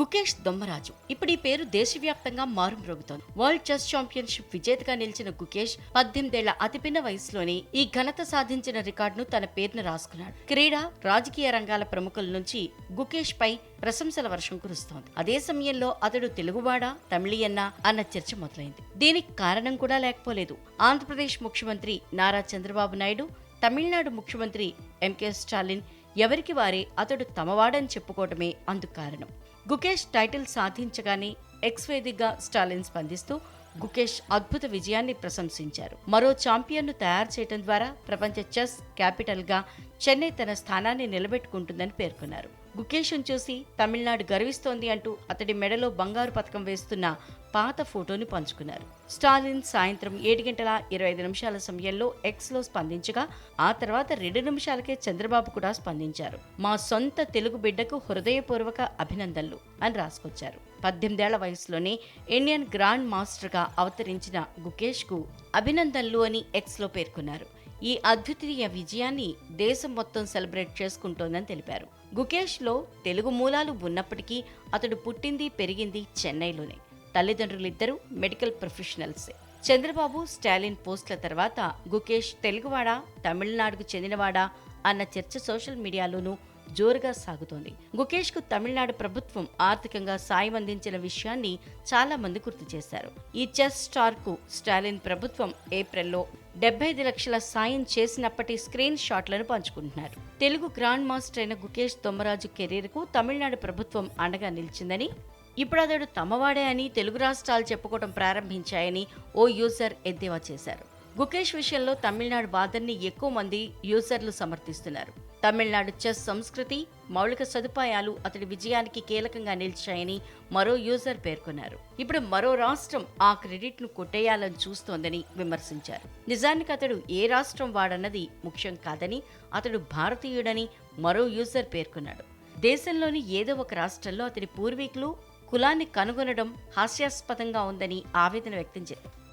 గుకేష్ దొమ్మరాజు. ఇప్పుడు ఈ పేరు దేశవ్యాప్తంగా మారుమ్రోగుతోంది. వరల్డ్ చెస్ ఛాంపియన్షిప్ విజేతగా నిలిచిన గుకేష్ పద్దెనిమిదేళ్ళ అతిపిన్న వయసులోనే ఈ ఘనత సాధించిన రికార్డును తన పేరును రాసుకున్నాడు. క్రీడా రాజకీయ రంగాల ప్రముఖుల నుంచి గుకేష్ పై ప్రశంసల వర్షం కురుస్తోంది. అదే సమయంలో అతడు తెలుగువాడా తమిళియన్నా అన్న చర్చ మొదలైంది. దీనికి కారణం కూడా లేకపోలేదు. ఆంధ్రప్రదేశ్ ముఖ్యమంత్రి నారా చంద్రబాబు నాయుడు తమిళనాడు ముఖ్యమంత్రి ఎంకే స్టాలిన్ ఎవరికి వారే అతడు తమవాడని చెప్పుకోవటమే అందుకు కారణం. గుకేష్ టైటిల్ సాధించగానే ఎక్స్వేదిగా స్టాలిన్ స్పందిస్తూ గుకేష్ అద్భుత విజయాన్ని ప్రశంసించారు. మరో ఛాంపియన్ను తయారు చేయడం ద్వారా ప్రపంచ చెస్ క్యాపిటల్గా చెన్నై తన స్థానాన్ని నిలబెట్టుకుంటుందని పేర్కొన్నారు. గుకేష్ను చూసి తమిళనాడు గర్విస్తోంది అంటూ అతడి మెడలో బంగారు పథకం వేస్తున్న పాత ఫోటోని పంచుకున్నారు. స్టాలిన్ సాయంత్రం ఏడు గంటల ఇరవై ఐదు నిమిషాల సమయంలో ఎక్స్లో స్పందించగా ఆ తర్వాత రెండు నిమిషాలకే చంద్రబాబు కూడా స్పందించారు. మా సొంత తెలుగు బిడ్డకు హృదయపూర్వక అభినందనలు అని రాసుకొచ్చారు. పద్దెనిమిదేళ్ళ వయసులోనే ఇండియన్ గ్రాండ్ మాస్టర్గా అవతరించిన గుకేష్కు అభినందనలు అని ఎక్స్లో పేర్కొన్నారు. ఈ అద్వితీయ విజయాన్ని దేశం మొత్తం సెలబ్రేట్ చేసుకుంటోందని తెలిపారు. గుకేష్లో తెలుగు మూలాలు ఉన్నప్పటికీ అతడు పుట్టింది పెరిగింది చెన్నైలోనే. తల్లిదండ్రులిద్దరూ మెడికల్ ప్రొఫెషనల్సే. చంద్రబాబు స్టాలిన్ పోస్టుల తర్వాత గుకేష్ తెలుగువాడా తమిళనాడుకు చెందినవాడా అన్న చర్చ సోషల్ మీడియాలోనూ జోరుగా సాగుతోంది. గుకేష్కు తమిళనాడు ప్రభుత్వం ఆర్థికంగా సాయం అందించిన విషయాన్ని చాలా మంది గుర్తు చేశారు. ఈ చెస్ స్టార్కు స్టాలిన్ ప్రభుత్వం ఏప్రిల్లో డెబ్బై ఐదు లక్షల సాయం చేసినప్పటి స్క్రీన్ షాట్లను పంచుకుంటున్నారు. తెలుగు గ్రాండ్ మాస్టర్ అయిన గుకేష్ దొమ్మరాజు కెరీర్కు తమిళనాడు ప్రభుత్వం అండగా నిలిచిందని ఇప్పుడు అతడు తమవాడే అని తెలుగు రాష్ట్రాలు చెప్పుకోవడం ప్రారంభించాయని ఓ యూజర్ ఎద్దేవా చేశారు. గుకేష్ విషయంలో తమిళనాడు వాదన్ని ఎక్కువ మంది యూజర్లు సమర్థిస్తున్నారు. తమిళనాడు చెస్ సంస్కృతి మౌలిక సదుపాయాలు అతడి విజయానికి కీలకంగా నిలిచాయని మరో యూజర్ పేర్కొన్నారు. ఇప్పుడు మరో రాష్ట్రం ఆ క్రెడిట్ను కొట్టేయాలని చూస్తోందని విమర్శించారు. నిజానికి అతడు ఏ రాష్ట్రం వాడన్నది ముఖ్యం కాదని అతడు భారతీయుడని మరో యూజర్ పేర్కొన్నాడు. దేశంలోని ఏదో ఒక రాష్ట్రంలో అతడి పూర్వీకులు కులాన్ని కనుగొనడం హాస్యాస్పదంగా ఉందని ఆవేదన వ్యక్తం చేశారు.